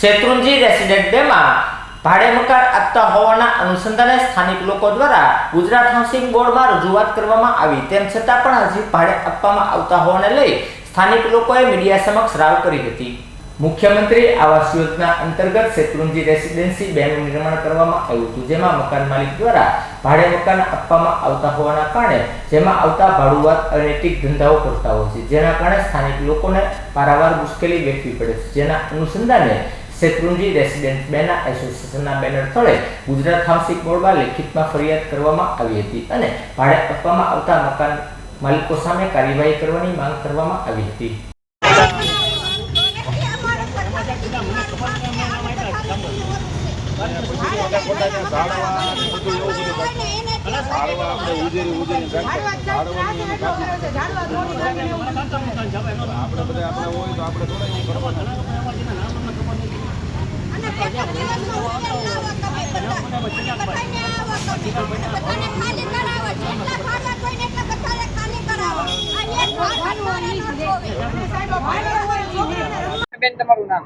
Shetrunji resident બેમાં ભાડે મકાન આપતા હોવાના અનુસંધાને સ્થાનિક લોકો દ્વારા ગુજરાત હાઉસિંગ બોર્ડમાં રજૂઆત કરવામાં આવી. તેમ છતાં પણ હજી ભાડે આપવામાં આવતા હોવાને લઈ સ્થાનિક લોકોએ મીડિયા સમક્ષ રાવ કરી હતી. મુખ્યમંત્રી આવાસ યોજના અંતર્ગત શેત્રુંજી રેસિડેન્સી બેનું નિર્માણ કરવામાં આવ્યું હતું, જેમાં મકાન માલિક દ્વારા ભાડે મકાન આપવામાં આવતા હોવાના કારણે જેમાં આવતા ભાડુઆત અનૈતિક ધંધાઓ કરતા હોય છે, જેના કારણે સ્થાનિક લોકોને પારાવાર મુશ્કેલી વેઠવી પડે છે, જેના અનુસંધાને શેત્રુંજી રેસિડેન્ટ બેના એસોસિએશનના બેનર તળે ગુજરાત હાઉસિંગ બોર્ડમાં લેખિતમાં ફરિયાદ કરવામાં આવી હતી અને ભાડે આપવામાં આવતા મકાન માલિકો સામે કાર્યવાહી કરવાની માંગ કરવામાં આવી હતી. આપણે આપણે હોય તો આપણે થોડા બેન તમારું નામ?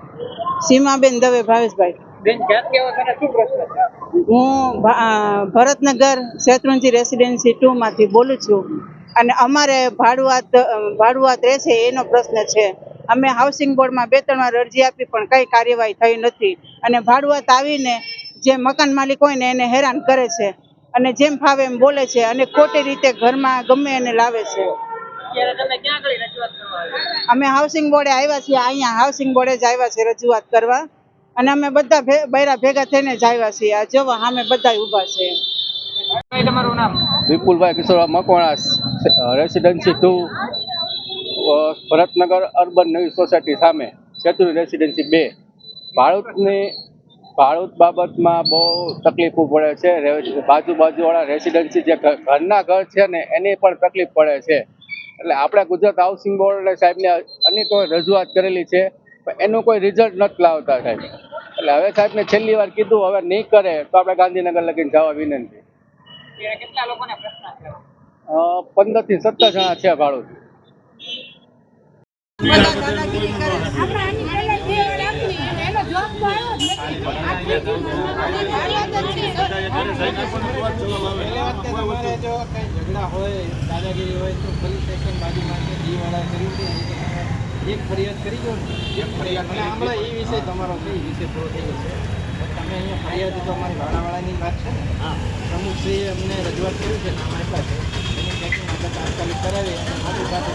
સીમાબેન દવે ભાવેશભાઈ. બેન છો શું પ્રશ્ન છે? હું ભરતનગર શેત્રુંજી રેસિડેન્સી ટુ માંથી બોલું છું. અને અમારે ભાડુઆત ભાડુઆત રહેશે એનો પ્રશ્ન છે. અમે હાઉસિંગ બોર્ડમાં બે ત્રણ વાર અરજી આપી પણ કઈ કાર્યવાહી થઈ નથી. અને ભાડુઆત આવીને જે મકાન માલિક હોય ને એને હેરાન કરે છે. અને જેમ ફાવે એમ બોલે છે અને ખોટી રીતે ઘરમાં ગમે એને લાવે છે. અત્યારે તમે ક્યાં આગળ રજૂઆત કરવા આવ્યા? અમે હાઉસિંગ બોર્ડે આવ્યા છીએ અહીંયા હાઉસિંગ બોર્ડે જ આવ્યા છે રજૂઆત કરવા. અને અમે બધા બૈરા ભેગા થઈને જ આવ્યા છીએ. આ જોવા અમે બધા ઊભા છે તમારું નામ? Vipulbhai Kishorbhai Makwana residency two Bharatnagar urban નવી સોસાયટી સામે ચતુર રેસિડેન્સી બે. ભાડૂતની ભાડૂત બાબતમાં બહુ તકલીફો પડે છે. બાજુ બાજુવાળા રેસિડેન્સી જે ઘરના ઘર છે ને એની પણ તકલીફ પડે છે. એટલે આપણે ગુજરાત હાઉસિંગ બોર્ડ સાહેબને અનેક રજૂઆત કરેલી છે પણ એનું કોઈ રિઝલ્ટ નથી લાવતા સાહેબ. એટલે હવે સાહેબને છેલ્લી વાર કીધું હવે નહીં કરે તો આપણે ગાંધીનગર લગીને જવા વિનંતી. પંદરથી સત્તર જણા છે ભાડું પહેલી વાત કે તમારે જો કંઈ ઝઘડા હોય દાદાગીરી હોય તો પોલીસ સ્ટેશન બાજુમાં વાળા કર્યું છે એક ફરિયાદ કરી દો ને. એક ફરિયાદ. હમણાં એ વિષય તમારો છે એ વિષય પૂરો થઈ ગયો છે તમે અહીંયા ફરિયાદ તો અમારી ભાડાવાળાની વાત છે ને. હા. પ્રમુખશ્રીએ અમને રજૂઆત કરી છે નામ આપ્યા છે. એની ચેકિંગ આપણે તાત્કાલિક કરાવી અને મારી સાથે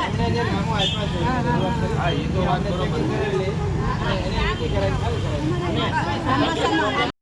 અમને જે નામો આપ્યા છે રજૂઆત કરી હા એ તો વાત ચેકિંગ